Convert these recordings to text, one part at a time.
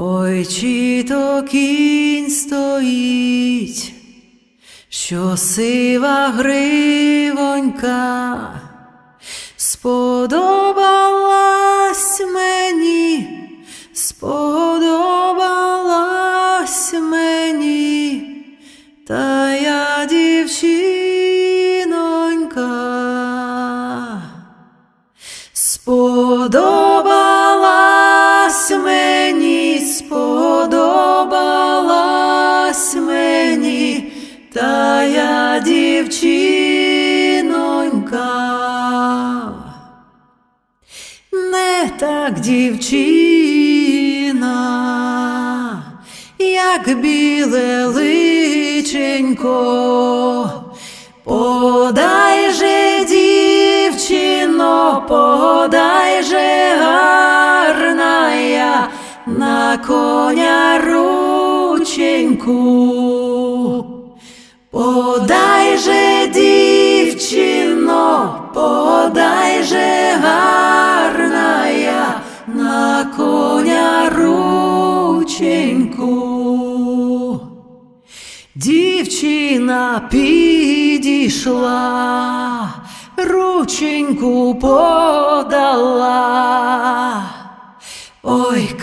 Ой, чи то кінь стоїть, що сива гривонька сподобалась мені, сподобалась мені, та я дівчинонька. Сподобалась та я дівчинонька. Не так дівчина, як біле личенько. Подай же, дівчино, подай же гарна я на коня рученьку. Подай же, дівчино, подай же гарна я на коня рученьку. Дівчина підійшла, рученьку подала.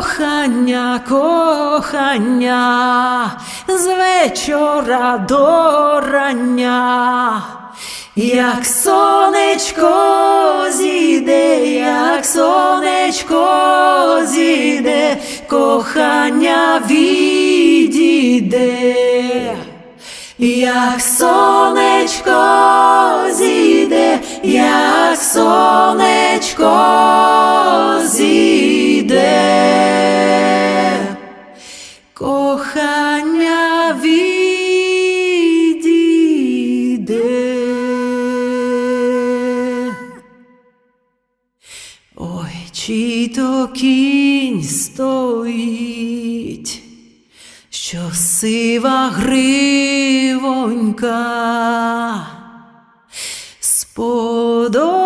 Кохання, кохання, з вечора до рання, як сонечко зійде, як сонечко зійде, кохання відійде. Як сонечко зійде, як сонечко зійде, Ой, чи то кінь стоїть, що сива гривонька сподобалась